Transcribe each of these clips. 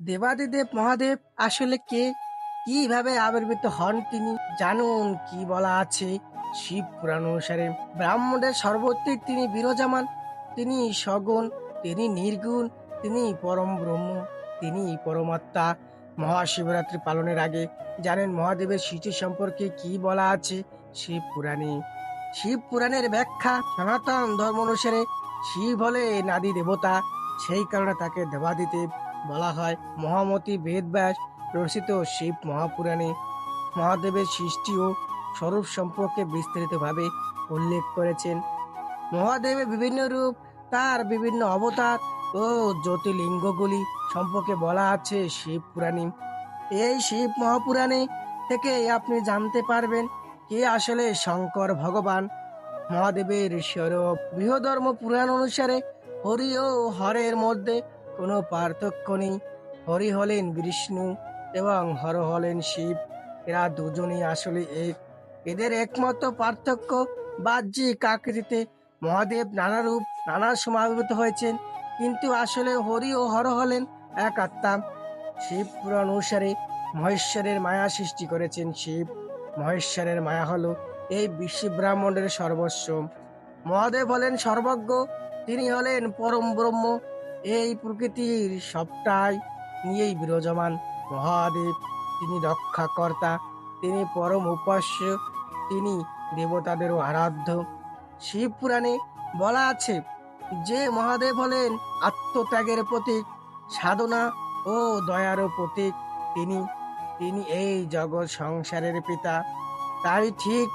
দেবাদিদেব মহাদেব আসলে কে? কীভাবে আবির্ভূত হন তিনি? জানুন কি বলা আছে? শিব পুরাণ অনুসারে ব্রাহ্মণের সর্বত্রই তিনি বিরাজমান। তিনি সগুণ, তিনি নির্গুণ, তিনি পরম ব্রহ্ম, তিনি পরমাত্মা। মহাশিবরাত্রি পালনের আগে জানেন মহাদেবের সৃষ্টি সম্পর্কে কি বলা আছে শিব পুরাণে। শিব পুরাণের ব্যাখ্যা সনাতন ধর্ম অনুসারে শিব হলে নাদি দেবতা, সেই কারণে তাকে দেবাদিদেব বলা হয় মহামতি বেদব্যাস রচিত শিব মহাপুরাণে মহাদেবের সৃষ্টি ও স্বরূপ সম্পর্কে বিস্তারিতভাবে উল্লেখ করেছেন। মহাদেবের বিভিন্ন রূপ, তার বিভিন্ন অবতার ও জ্যোতির্লিঙ্গগুলি সম্পর্কে বলা আছে শিব পুরাণে। এই শিব মহাপুরাণে থেকে আপনি জানতে পারবেন কে আসলে শঙ্কর ভগবান। মহাদেবের স্বরূপ বৃহধর্ম পুরাণ অনুসারে হরি ও হরের মধ্যে কোনো পার্থক্য নেই। হরি হলেন বিষ্ণু এবং হর হলেন শিব। এরা দুজনেই আসলে এক। এদের একমাত্র পার্থক্য বাহ্যিক আকৃতিতে মহাদেব নানা রূপ নানা সমাবেত হয়েছেন। কিন্তু আসলে হরি ও হর হলেন এক আত্মা। শিব পুরাণ অনুসারে মহেশ্বরের মায়া সৃষ্টি করেছেন শিব। মহেশ্বরের মায়া হলো এই বিশ্ব ব্রাহ্মণের সর্বস্ব। মহাদেব হলেন সর্বজ্ঞ, তিনি হলেন পরম ব্রহ্ম। এই প্রকৃতির সবটাই নিয়েই বিরাজমান মহাদেব। তিনি রক্ষাকর্তা, তিনি পরম উপাস্য, তিনি দেবতাদেরও আরাধ্য। শিব পুরাণে বলা আছে, যে মহাদেব হলেন আত্মত্যাগের প্রতীক, সাধনা ও দয়ারও প্রতীক। তিনি তিনি এই জগৎ সংসারের পিতা। তাই ঠিক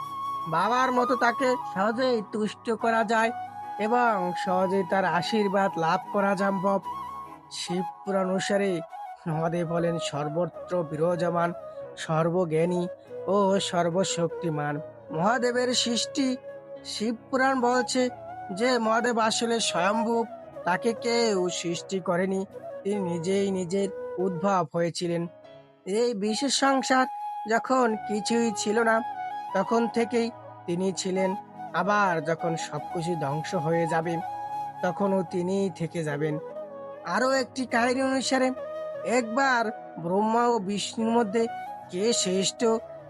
বাবার মতো তাকে সহজেই তুষ্ট করা যায়। এবং সহজেই তার আশীর্বাদ লাভ করা সম্ভব। শিব পুরাণ অনুসারে মহাদেব হলেন সর্বত্র বিরাজমান, সর্বজ্ঞানী ও সর্বশক্তিমান। মহাদেবের সৃষ্টি, শিব পুরাণ বলছে যে মহাদেব আসলে স্বয়ম্ভূ, তাকে কেউ সৃষ্টি করেনি, তিনি নিজেই নিজের উদ্ভব হয়েছিলেন। এই বিশেষ সংসার যখন কিছুই ছিল না, তখন থেকেই তিনি ছিলেন আবার যখন সবকিছু ধ্বংস হয়ে যাবে, তখনও তিনিই থেকে যাবেন। আরও একটি কাহিনী অনুসারে, একবার ব্রহ্মা ও বিষ্ণুর মধ্যে কে শ্রেষ্ঠ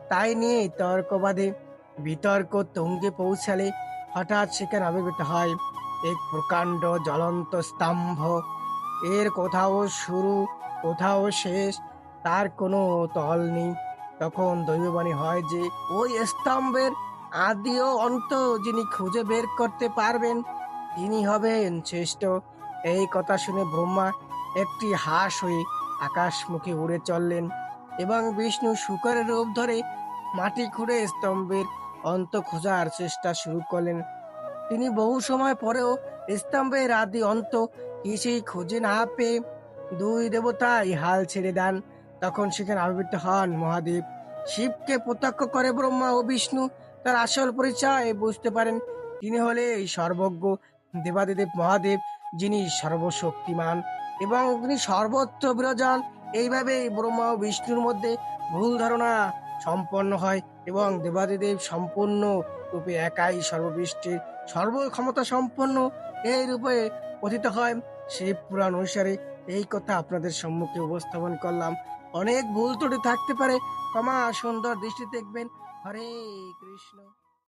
তাই নিয়ে তর্ক বাঁধে। বিতর্ক তঙ্গে পৌঁছালে হঠাৎ সেখানে আবির্ভূত হয় এক প্রকাণ্ড জ্বলন্ত স্তম্ভ। এর কোথাও শুরু, কোথাও শেষ, তার কোনো তল নেই। তখন দৈববাণী হয় যে, ওই স্তম্ভের আদি ও অন্ত যিনি খুঁজে বের করতে পারবেন, তিনি হবেন শ্রেষ্ঠ। এই কথা শুনে ব্রহ্মা একটি হাঁস হয়ে আকাশমুখে উড়ে চললেন এবং বিষ্ণু শুকরের রূপ ধরে মাটি খুঁড়ে স্তম্ভের অন্ত খোঁজার চেষ্টা শুরু করলেন। তিনি বহু সময় পরেও স্তম্ভের আদি অন্ত কিছুই খুঁজে না পেয়ে দুই দেবতাই হাল ছেড়ে দেন। তখন সেখানে আবির্ভূত হন মহাদেব। শিবকে প্রত্যক্ষ করে ব্রহ্মা ও বিষ্ণু তার আসল পরিচয় বুঝতে পারেন। তিনি হলে এই সর্বজ্ঞ দেবাদিদেব মহাদেব, যিনি সর্বশক্তিমান এবং তিনি সর্বত্র বিরাজন এইভাবে ব্রহ্মা ও বিষ্ণুর মধ্যে ভুল ধারণা সম্পন্ন হয় এবং দেবাদিদেব সম্পূর্ণ রূপে একাই সর্ববৃষ্টির সর্বক্ষমতা সম্পন্ন এই রূপে কথিত হয়। শিব পুরাণ অনুসারে এই কথা আপনাদের সম্মুখে উপস্থাপন করলাম। অনেক ভুল ত্রুটি থাকতে পারে। ক্ষমা সুন্দর দৃষ্টি দেখবেন। হরে কৃষ্ণ।